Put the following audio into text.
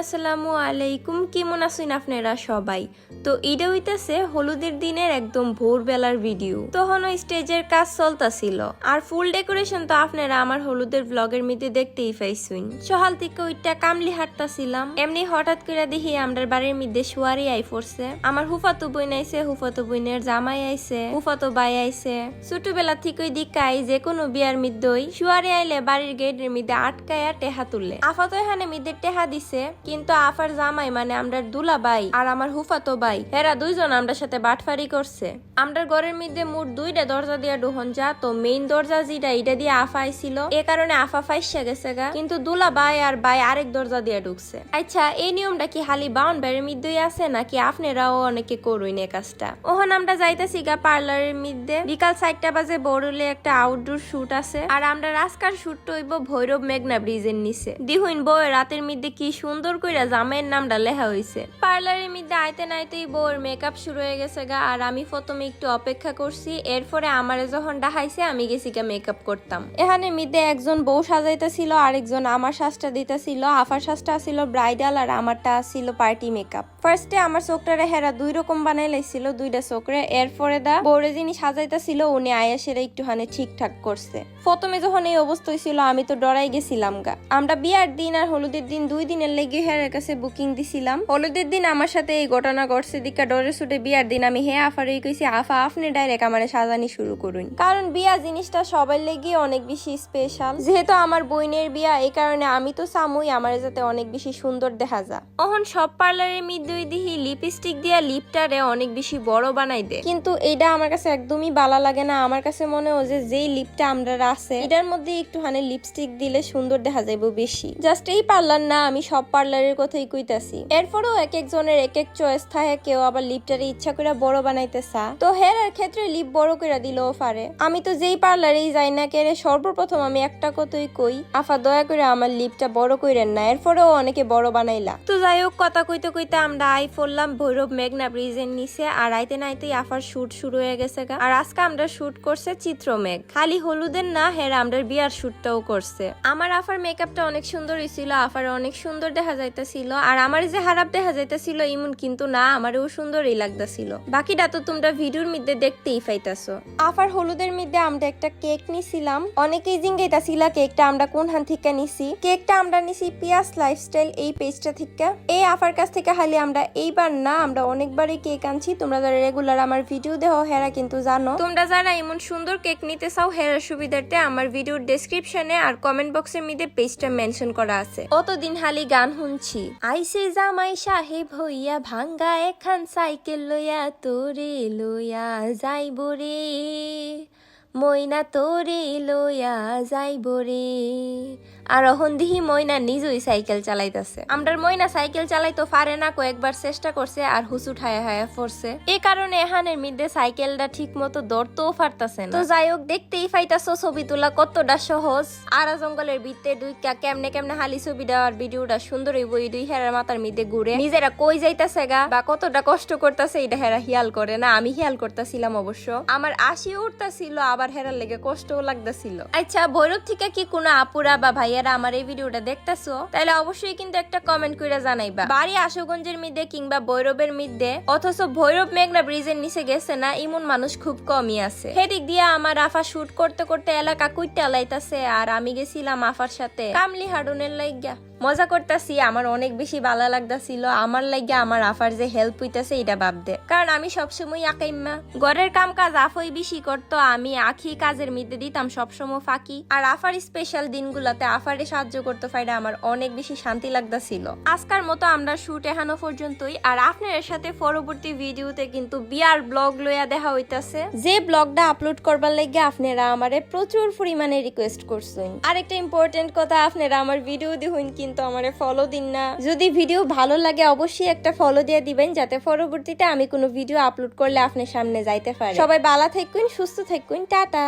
আসসালামু আলাইকুম। কেমন আছেন আপনারা সবাই? তো এটা হইতাছে হলুদের দিনের একদম ভোরবেলার ভিডিও। তখন স্টেজের কাজ চলতাছিল। আর ফুল ডেকোরেশন তো আপনারা আমার হলুদের ব্লগের মধ্যে দেখতেই পাইছুন। সকাল থেকে ওইটা কামলি হাঁটতাছিলাম। এমনি হঠাৎ করে দেখি আমরার বাড়ির মধ্যে শুয়ারি আই পড়ছে। আমার হুফাতো বইন আইছে, হুফাতো বইনের জামাই আইছে, হুফাতো বাই আইছে। ছোটবেলা থেকে ওই দিকাই যে কোনো বিয়ার মধ্যেই শুয়ারি আইলে বাড়ির গেটের মধ্যে আটকায়া টেহা তুলে। আফাতো এখানে মিদের টেহা দিছে। কিন্তু আফার জামাই মানে আমরার দুলা বাই আর আমার হুফাতো বাই। হেরা দুইজন আমরার সাথে বাটফারি করছে। আমরার ঘরের মধ্যে মোট দুইটা দরজা দিয়া ডোহন যা তো মেইন দরজা যেটা এটা দিয়ে আফা আইছিল। এ কারণে আফা ফাইসা গেছে গা। কিন্তু দুলা বাই আর বাই আরেক দরজা দিয়ে ঢুকছে। আচ্ছা এই নিয়মটা কি হালি বাউন বাড়ির মধ্যেই আছে নাকি আপনারাও অনেকে করুন এই কাজটা? ওহন, আমরা যাইতেছি গা পার্লারের মধ্যে। বিকাল চারটা বাজে বড়লে একটা আউটডোর শুট আছে। আর আমরা রাস্কার শুট হইব ভৈরব মেঘনা ব্রিজের নিচে। দিহুইন বউ রাতের মধ্যে কি সুন্দর কইরা জামাইয়ের নামটা লেখা হইছে। পার্লারের মধ্যে আইতে নাইতেই বউয়ের মেকআপ শুরু হয়ে গেছে গা, আর আমি প্রথমে একটু অপেক্ষা করছি, এরপরে আমারে যখন ডাহাইছে, আমি গেছি গা মেকআপ করতাম। এখানে মধ্যে একজন বউ সাজাইতেছিল, আরেকজন আমার শ্বাসটা দিতেছিল, আফার শ্বাসটা ছিল ব্রাইডাল আর আমারটা ছিল পার্টি মেকআপ ফার্স্টে আমার চোখটারে হেরা দুই রকম বানাই লাইছিল, দুইটা চোখরে। এরপরে দা বউরে যিনি সাজাইতেছিল, উনি আয়াসের একটুখানি ঠিকঠাক করছে। প্রথমে যখন এই অবস্থা হয়েছিল আমি তো ডরাই গেছিলাম গা। আমরা বিয়ার দিন আর হলুদের দিন দুই দিনের লেগে হেয়ারের কাছে বুকিং দিছিলাম। হলুদের দিন আমার সাথে এই ঘটনা ঘটছে, দিকা ডরে ছুটে বিয়ার দিন আমি হে আফারে কইছি, আফা, আপনি ডাইরেক্ট আমার সাজানি শুরু করুন। কারণ বিয়া জিনিসটা সবার লেগে অনেক বেশি স্পেশাল যেহেতু আমার বইনের বিয়া, এই কারণে আমি তো চামুই, আমার যাতে অনেক বেশি সুন্দর দেখা যা অহন সব পার্লারের মধ্যে দিহি, লিপস্টিক দিয়া লিপটারে অনেক বেশি বড় বানাই দেয় কিন্তু এটা আমার কাছে একদমই ভালো লাগে না। আমার কাছে মনে হয় যে যেই লিপটা আমরা আছে এটার মধ্যে একটু একটুখানি লিপস্টিক দিলে সুন্দর দেখা যাইব বেশি। জাস্ট এই পার্লার না, আমি সব পার্লারের কথাই কইতাছি। এরপরেও এক একজনের এক এক চয়েস থাকে কেউ আবার লিপটারে ইচ্ছা করে বড় বানাইতে তো হেয়ার ক্ষেত্রে লিপ বড় করে দিলেও পারে। আমি তো যেই পার্লারেই যাই না কেড়ে সর্বপ্রথম আমি একটা কথাই কই, আফা দয়া করে আমার লিপটা বড় কইরেন না, এরপরেও অনেকে বড় বানাইলা। তো যাই হোক কথা কইতে কইতে আমরা আই পড়লাম ভৈরব মেঘনা ব্রিজের নিচে, আর আইতে নাইতেই আফার শুট শুরু হয়ে গেছে গা। আর আজকে আমরা শুট করছে চিত্রমেঘ। খালি হলুদের না, হেরা আমরা বিয়ার শুটটাও করছে। আমার আফার মেকআপটা অনেক সুন্দর হয়েছিল আফার অনেক সুন্দর দেখা যাইতেছিল আর আমার যে হারাপ দেখা যাইতেছিল ইমন কিন্তু না আমারও সুন্দরই লাগতেছিল। বাকিটা তো তোমরা ভিডিওর মধ্যে দেখতেই পাইতাছো। আফার হলুদের মধ্যে আমরা একটা কেক নিছিলাম। অনেকেই জিঙ্গাইতাছিলা কেকটা আমরা কোন হান থেকে নিছি? কেকটা আমরা নিছি পিয়াস লাইফস্টাইল এই পেজটা থেকে। এই আফার কাছ থেকে খালি আমরা এইবার না আমরা অনেকবারই কেক আনছি। তোমরা যারা রেগুলার আমার ভিডিও দেহ হেরা কিন্তু জানো। তোমরা যারা এমন সুন্দর কেক নিতে চাও হেরার সুবিধার্থে আমার ভিডিওর ডেসক্রিপশনে আর কমেন্ট বক্সের মধ্যে পেজটা মেনশন করা আছে। অতদিন হালি গান শুনছি। আইসে জামাই সাহেব হইয়া ভাঙ্গা এখান সাইকেল লইয়া তোরে লইয়া যাইব রে। ময়না তোরে লইয়া যাইব রে। আর অহন দিহি ময়না নিজই সাইকেল চালাইতাছে। আমরার ময়না সাইকেল চালাইতো পারে না কয়েকবার চেষ্টা করছে আর হুসু ঠায়া হায়া পড়ছে এ কারণে এহানের মধ্যে সাইকেলটা ঠিক মতো দৌড়তেও পারতাছে না। তো যাই হোক, দেখতেই পাইতাছো ছবি তোলা কতটা সহজ। আরা জঙ্গলের ভিতরে দুই কেমনে কেমনে হালি ছবি দেওয়ার ভিডিওটা সুন্দর হইব, এই দুই হেরার মাথার মধ্যে ঘুরে। নিজেরা কই যাইতাছে গা? বা কতটা কষ্ট করতেছে এটা হেরা হিয়াল করে না? আমি হিয়াল করতেছিলাম অবশ্য। আমার আশি উঠতাছিল, আবার হেরার লেগে কষ্টও লাগতাছিল। আচ্ছা ভৈরব থেকে কি কোনো আপুরা বা ভাইয়ারা আমার এই ভিডিওটা দেখতেছো, তাহলে অবশ্যই কিন্তু একটা কমেন্ট করে জানাইবা। বাড়ি আশুগঞ্জের মিদ্যে কিংবা ভৈরবের মিদ্যে অথচ ভৈরব মেঘনা ব্রিজের নিচে গেছে না, ইমন মানুষ খুব কমই আছে। সেদিক দিয়ে আমার আফা শুট করতে করতে এলাকা কুইটা লাইতাছে, আর আমি গেছিলাম আফার সাথে কামলি হাডুনের লাইগা। মজা করতেছি, আমার অনেক বেশি ভালো লাগতাছিল, আমার লাগে আমার আফার যে হেল্প হইতাছে এটা ভাবতে কারণ আমি সবসময় আকাইম্মা ঘরের কাম কাজ আফই বেশি করতো, আমি আখি কাজের মধ্যে দিতাম সবসময় ফাঁকি। আর আফার স্পেশাল দিনগুলোতে আফারে সাহায্য করতে পারে আমার অনেক বেশি শান্তি লাগতাছিল। আজকার মতো আমরা শুট এহানো পর্যন্তই, আর আপনার সাথে পরবর্তী ভিডিওতে কিন্তু বিয়ার ব্লগ লইয়া দেখা হইতাছে। যে ব্লগটা আপলোড করবার লাগে আপনারা আমারে প্রচুর পরিমাণে রিকোয়েস্ট করছেন। আরেকটা ইম্পর্টেন্ট কথা, আপনারা আমার ভিডিও দিহুন কিন্তু আমারে ফলো দিন না। যদি ভিডিও ভালো লাগে, অবশ্যই একটা ফলো দিয়ে দিবেন, যাতে পরবর্তীতে আমি কোনো ভিডিও আপলোড করলে আপনার সামনে যাইতে পারে। সবাই বালা থাকুন সুস্থ থাকুন টাটা।